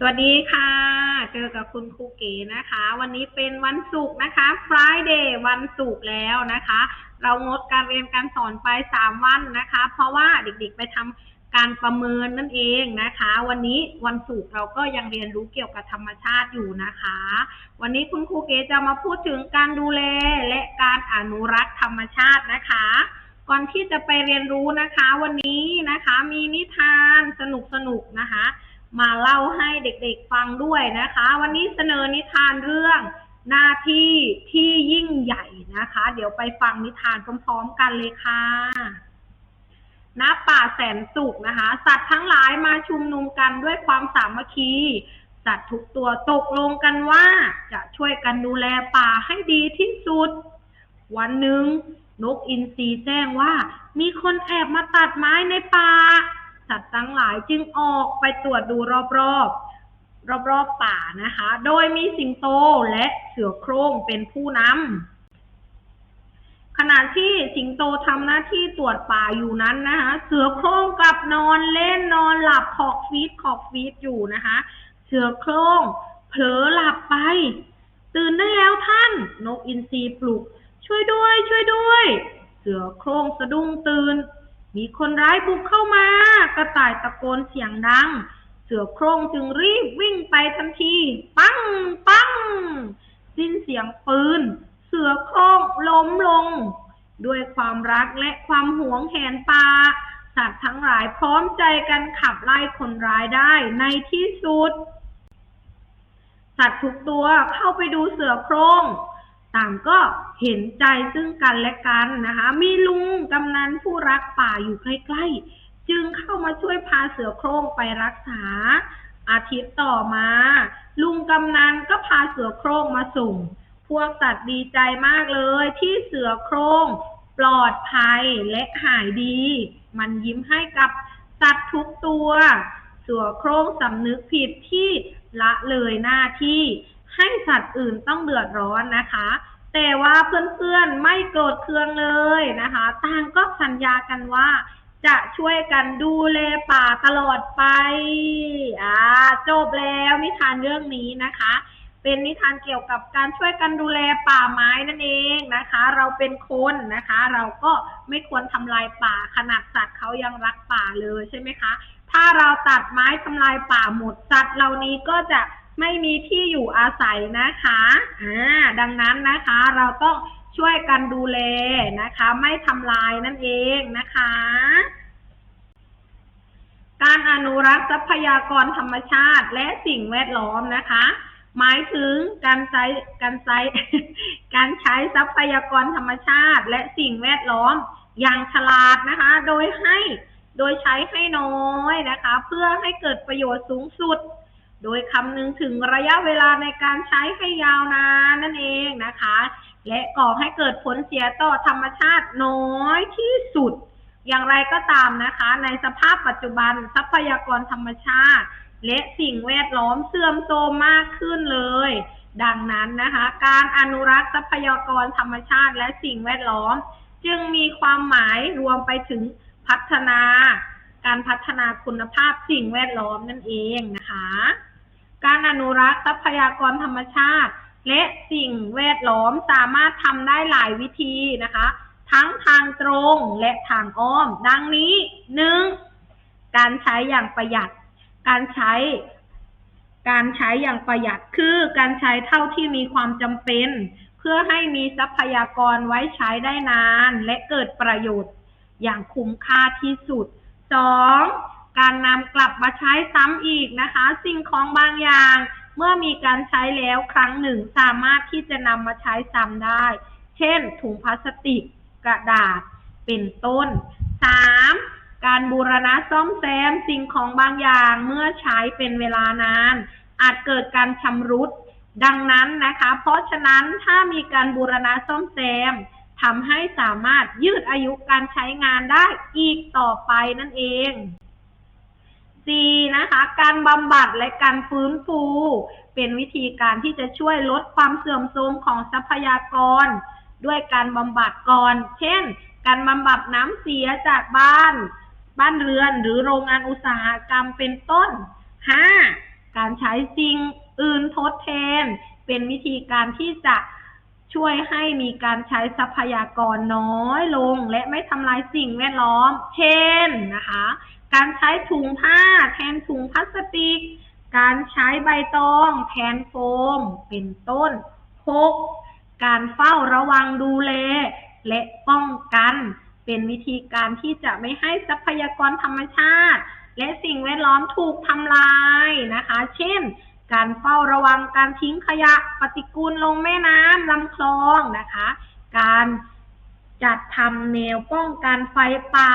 สวัสดีค่ะ เจอกับคุณครูเก๋นะคะ วันนี้เป็นวันศุกร์นะคะ Friday วันศุกร์แล้วนะคะ เรางดการเรียนการสอนไปสามวันนะคะ เพราะว่าเด็กๆไปทำการประเมินนั่นเองนะคะ วันนี้วันศุกร์เราก็ยังเรียนรู้เกี่ยวกับธรรมชาติอยู่นะคะ วันนี้คุณครูเก๋จะมาพูดถึงการดูแลและการอนุรักษ์ธรรมชาตินะคะก่อนที่จะไปเรียนรู้นะคะ วันนี้นะคะมีนิทานสนุกๆนะคะ มาเล่าให้เด็กๆฟังด้วยนะคะ วันนี้เสนอนิทานเรื่องหน้าที่ที่ยิ่งใหญ่นะคะ เดี๋ยวไปฟังนิทานพร้อมๆกันเลยค่ะณป่าแสนสุขนะคะ สัตว์ทั้งหลายมาชุมนุมกันด้วยความสามัคคีสัตว์ทุกตัวตกลงกันว่าจะช่วยกันดูแลป่าให้ดีที่สุด วันหนึ่งนกอินทรีแจ้งว่า มีคนแอบมาตัดไม้ในป่า สัตว์ทั้งหลายจึงออกไปตรวจดูรอบๆรอบๆป่านะคะ โดยมีสิงโตและเสือโคร่งเป็นผู้นำขณะที่สิงโตทำหน้าที่ตรวจป่าอยู่นั้นนะคะ เสือโคร่งกลับนอนเล่นนอนหลับขอกฟีดขอกฟีดอยู่นะคะ เสือโคร่งเผลอหลับไป ตื่นได้แล้วท่านนกอินทรีปลุก ช่วยด้วย ช่วยด้วย เสือโคร่งสะดุ้งตื่น มีคนร้ายบุกเข้ามา กระต่ายตะโกนเสียงดัง เสือโคร่งจึงรีบวิ่งไปทันที ปังปัง สิ้นเสียงปืน เสือโคร่งล้มลง ด้วยความรักและความหวงแหนป่าสัตว์ทั้งหลายพร้อมใจกันขับไล่คนร้ายได้ในที่สุด สัตว์ทุกตัวเข้าไปดูเสือโคร่ง ต่างก็เห็นใจซึ่งกันและกันนะคะ มีลุงกำนันผู้รักป่าอยู่ใกล้ๆ จึงเข้ามาช่วยพาเสือโคร่งไปรักษา อาทิตย์ต่อมา ลุงกำนันก็พาเสือโคร่งมาส่ง พวกสัตว์ดีใจมากเลยที่เสือโคร่งปลอดภัยและหายดี มันยิ้มให้กับสัตว์ทุกตัว เสือโคร่งสำนึกผิดที่ละเลยหน้าที่ ให้สัตว์อื่นต้องเดือดร้อนนะคะ แต่ว่าเพื่อนๆไม่โกรธเคืองเลยนะคะต่างก็สัญญากันว่า จะช่วยกันดูแลป่าตลอดไปอ่าจบแล้วนิทานเรื่องนี้นะคะ เป็นนิทานเกี่ยวกับการช่วยกันดูแลป่าไม้นั่นเองนะคะ เราเป็นคนนะคะ เราก็ไม่ควรทำลายป่าขนาดสัตว์เขายังรักป่าเลยใช่ไหมคะ ถ้าเราตัดไม้ทำลายป่าหมดสัตว์เหล่านี้ก็จะ ไม่มีที่อยู่อาศัยนะคะอ่าดังนั้นนะคะเราต้องช่วยกันดูแลนะคะ ไม่ทำลายนั่นเองนะคะ การอนุรักษ์ทรัพยากรธรรมชาติและสิ่งแวดล้อมนะคะ หมายถึงการใช้การใช้การใช้ทรัพยากรธรรมชาติ และสิ่งแวดล้อมอย่างฉลาดนะคะ โดยให้โดยใช้ให้น้อยนะคะ เพื่อให้เกิดประโยชน์สูงสุด โดยคำนึงถึงระยะเวลาในการใช้ให้ยาวนานนั่นเองนะคะ และก่อให้เกิดผลเสียต่อธรรมชาติน้อยที่สุด อย่างไรก็ตามนะคะ ในสภาพปัจจุบันทรัพยากรธรรมชาติ และสิ่งแวดล้อมเสื่อมโทรมมากขึ้นเลย ดังนั้นนะคะ การอนุรักษ์ทรัพยากรธรรมชาติ และสิ่งแวดล้อม จึงมีความหมายรวมไปถึงพัฒนา การพัฒนาคุณภาพสิ่งแวดล้อมนั่นเองนะคะ การอนุรักษ์ทรัพยากรธรรมชาติ และสิ่งแวดล้อมสามารถทำได้หลายวิธีนะคะ ทั้งทางตรงและทางอ้อม ดังนี้หนึ่งการใช้อย่างประหยัด การใช้ การใช้อย่างประหยัดคือการใช้เท่าที่มีความจำเป็น เพื่อให้มีทรัพยากรไว้ใช้ได้นาน และเกิดประโยชน์อย่างคุ้มค่าที่สุดสอง การนำกลับมาใช้ซ้ำอีกนะคะ สิ่งของบางอย่างเมื่อมีการใช้แล้วครั้งหนึ่งสามารถที่จะนำมาใช้ซ้ำได้ เช่น ถุงพลาสติกกระดาษเป็นต้นสามการบูรณะซ่อมแซมสิ่งของบางอย่างเมื่อใช้เป็นเวลานาน อาจเกิดการชำรุดดังนั้นนะคะ เพราะฉะนั้นถ้ามีการบูรณะซ่อมแซมทำให้สามารถยืดอายุการใช้งานได้อีกต่อไปนั่นเอง C นะคะ การบำบัดและการฟื้นฟู เป็นวิธีการที่จะช่วยลดความเสื่อมโทรมของทรัพยากร ด้วยการบำบัดก่อน เช่น การบำบัดน้ำเสียจากบ้าน บ้านเรือนหรือโรงงานอุตสาหกรรมเป็นต้น 5. การใช้สิ่งอื่นทดแทน เป็นวิธีการที่จะช่วยให้มีการใช้ทรัพยากรน้อยลง และไม่ทำลายสิ่งแวดล้อม เช่นนะคะ การใช้ถุงผ้าแทนถุงพลาสติก การใช้ใบตองแทนโฟม เป็นต้น 6. การเฝ้าระวังดูแล และป้องกัน เป็นวิธีการที่จะไม่ให้ทรัพยากรธรรมชาติ และสิ่งแวดล้อมถูกทำลายนะคะ เช่น การเฝ้าระวังการทิ้งขยะปฏิกูลลงแม่น้ำลำคลองนะคะ การ จัดทำแนวป้องกันไฟป่า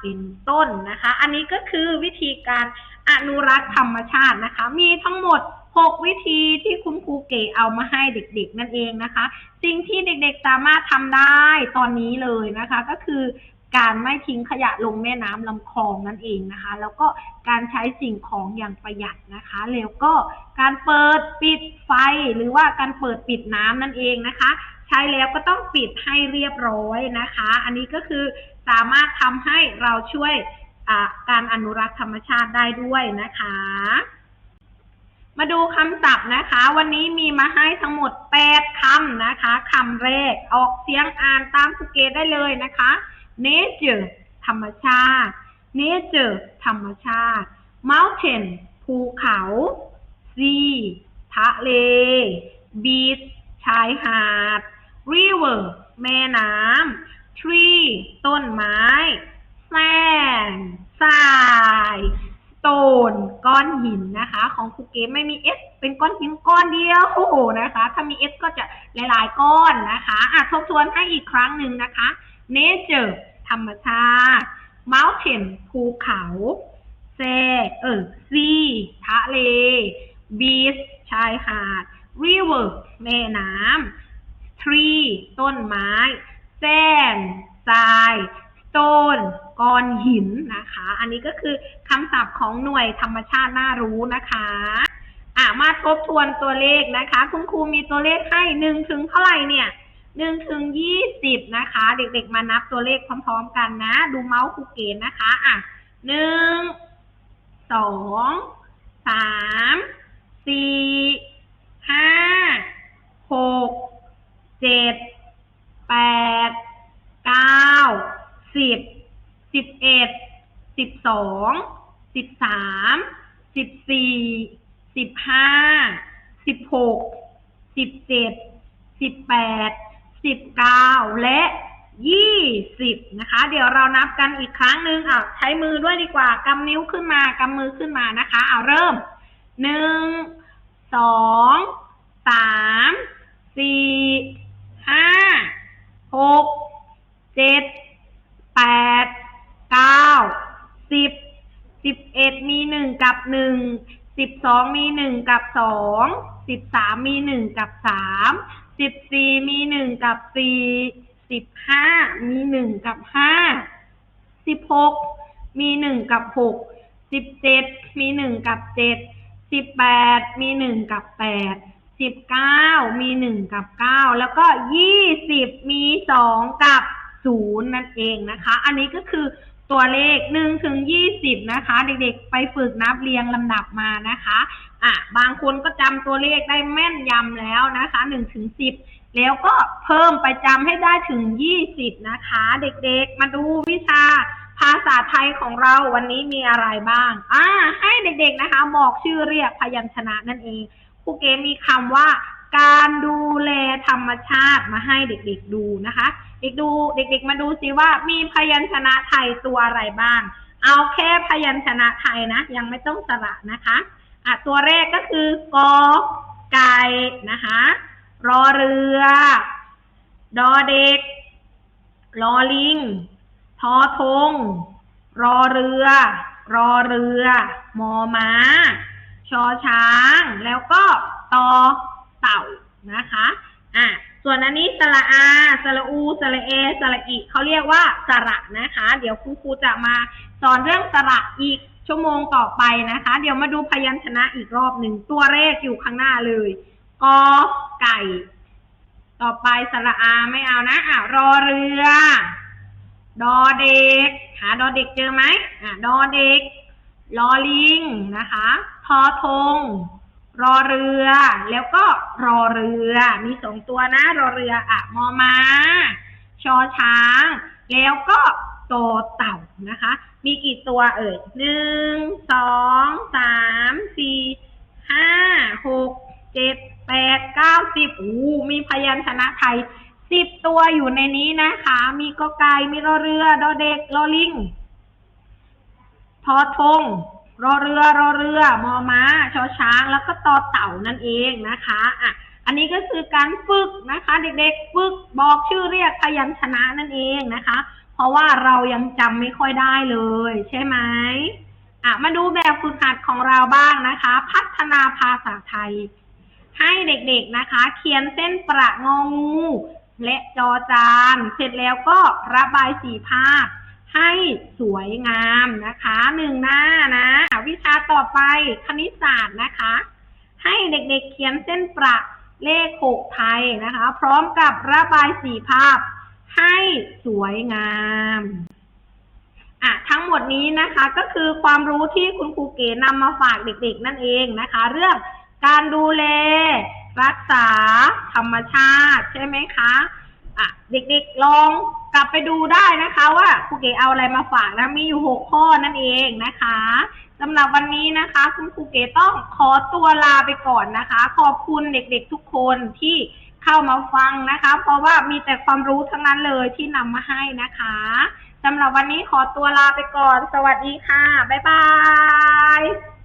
เป็นต้นนะคะ อันนี้ก็คือวิธีการอนุรักษ์ธรรมชาตินะคะ มีทั้งหมด 6 วิธีที่คุณครูเก๋เอามาให้เด็กๆ นั่นเองนะคะ สิ่งที่เด็กๆสามารถทำได้ตอนนี้เลยนะคะ ก็คือการไม่ทิ้งขยะลงแม่น้ำลำคลองนั่นเองนะคะ แล้วก็การใช้สิ่งของอย่างประหยัดนะคะ แล้วก็การเปิดปิดไฟหรือว่าการเปิดปิดน้ำนั่นเองนะคะ ใช้แล้วก็ต้องปิดให้เรียบร้อยนะคะ อันนี้ก็คือสามารถทำให้เราช่วยการอนุรักษ์ธรรมชาติได้ด้วยนะคะ มาดูคำศัพท์นะคะ วันนี้มีมาให้ทั้งหมด 8คำนะคะคำแรกออกเสียงอ่านตามสเกตได้เลยนะคะ nature ธรรมชาติ nature ธรรมชาติ mountain ภูเขา sea ทะเล beach ชายหาด river แม่น้ำ tree ต้นไม้ sand ทราย stone ก้อนหินนะคะ ของครูเกมไม่มี s เป็นก้อนหินก้อนเดียวโอ้โหนะคะ ถ้ามี s ก็จะหลายๆ ก้อนนะคะอะทบทวนให้อีกครั้งหนึ่งนะคะ nature ธรรมชาติ mountain ภูเขาแซเออ sea ทะเล beach ชายหาด river แม่น้ำ tree ต้นไม้ sand ทราย stone ก้อนหินนะคะ อันนี้ก็คือคำศัพท์ ของหน่วยธรรมชาติน่ารู้นะคะอะมาทบทวนตัวเลขนะคะ คุณครูมีตัวเลขให้หนึ่งถึงเท่าไหร่เนี่ยหนึ่งถึงยี่สิบนะคะ เด็กๆมานับตัวเลขพร้อมๆกันนะ ดูเมาส์ครูเกณฑ์นะคะอะหนึ่งสองสามสี่ห้าหกเจ็ดแปดเก้าสิบสิบเอ็ดสิบสอง สิบสามสิบสี่สิบห้าสิบหกสิบเจ็ดสิบแปดสิบเก้าและยี่สิบนะคะ เดี๋ยวเรานับกันอีกครั้งหนึ่งเอะใช้มือด้วยดีกว่ากำนิ้วขึ้นมากำมือขึ้นมานะคะ เอาเริ่มหนึ่งสองสามสี่ห้าหกเจ็ด หนึ่งสิบสองมีหนึ่งกับสองสิบสามมีหนึ่งกับสามสิบสี่มีหนึ่งกับสี่สิบห้ามีหนึ่งกับห้าสิบหกมีหนึ่งกับหกสิบเจ็ดมีหนึ่งกับเจ็ดสิบแปดมีหนึ่งกับแปดสิบเก้ามีหนึ่งกับเก้าแล้วก็ยี่สิบมีสองกับศูนย์นั่นเองนะคะ อันนี้ก็คือ ตัวเลขหนึ่งถึงยี่สิบนะคะ เด็กๆ ไปฝึกนับเรียงลำดับมานะคะอะบางคนก็จำตัวเลขได้แม่นยำแล้วนะคะหนึ่งถึงสิบแล้วก็เพิ่มไปจำให้ได้ถึงยี่สิบนะคะ เด็กๆ มาดูวิชาภาษาไทยของเราวันนี้มีอะไรบ้าง อ่า ให้เด็กๆนะคะ บอกชื่อเรียกพยัญชนะนั่นเองครูเกมมีคำว่า การดูแลธรรมชาติมาให้เด็กๆดูนะคะ เด็กดูเด็กๆ มาดูสิว่ามีพยัญชนะไทยตัวอะไรบ้าง เอาแค่พยัญชนะไทยนะ ยังไม่ต้องสระนะคะอะตัวแรกก็คือกอไก่นะคะ รอเรือ ดอเด็ก รอลิง ทอทง รอเรือ รอเรือ มอม้า ชอช้าง แล้วก็ตอ เต่านะคะอะส่วนอันนี้สระอา สระอู สระเอ สระอิเขาเรียกว่าสระนะคะ เดี๋ยวคุณครูจะมาสอนเรื่องสระอีกชั่วโมงต่อไปนะคะ เดี๋ยวมาดูพยัญชนะอีกรอบหนึ่งตัวแรกอยู่ข้างหน้าเลยกอไก่ ต่อไปสระอาไม่เอานะอะรอเรือ ดอเด็ก หาดอเด็กเจอไหมอะดอเด็กลอลิงนะคะทอทง รอเรือ แล้วก็รอเรือ มีสองตัวนะ รอเรืออะมอมาชอช้าง แล้วก็โตเต่านะคะ มีกี่ตัวเอ่ยหนึ่งสองสามสี่ห้าหกเจ็ดแปดเก้าสิบอู้มีพยัญชนะไทยสิบตัวอยู่ในนี้นะคะ มีกอไก่มีรอเรือดอเด็กรอลิงทอทง รอเรือรอเรือมอม้าชอช้างแล้วก็ตอเต่านั่นเองนะคะอะอันนี้ก็คือการฝึกนะคะ เด็กๆฝึกบอกชื่อเรียกพยัญชนะนั่นเองนะคะ เพราะว่าเรายังจำไม่ค่อยได้เลย ใช่ไหมอะมาดูแบบฝึกหัดของเราบ้างนะคะ พัฒนาภาษาไทย ให้เด็กๆนะคะ เขียนเส้นประงองูและจอจาน เสร็จแล้วก็ระบายสีภาพ ให้สวยงามนะคะหนึ่งหน้านะวิชาต่อไปคณิตศาสตร์นะคะ ให้เด็กๆเขียนเส้นประเลขหกไทยนะคะ พร้อมกับระบายสีภาพให้สวยงามอะทั้งหมดนี้นะคะก็คือความรู้ที่คุณครูเก๋นำมาฝากเด็กๆ นั่นเองนะคะ เรื่องการดูแล รักษาธรรมชาติใช่ไหมคะอะเด็กๆลอง กลับไปดูได้นะคะว่าครูเก๋เอาอะไรมาฝากนะ มีอยู่หกข้อนั่นเองนะคะสำหรับวันนี้นะคะ คุณครูเก๋ต้องขอตัวลาไปก่อนนะคะ ขอบคุณเด็กๆทุกคนที่เข้ามาฟังนะคะ เพราะว่ามีแต่ความรู้ทั้งนั้นเลยที่นำมาให้นะคะสำหรับวันนี้ขอตัวลาไปก่อน สวัสดีค่ะ บ๊ายบาย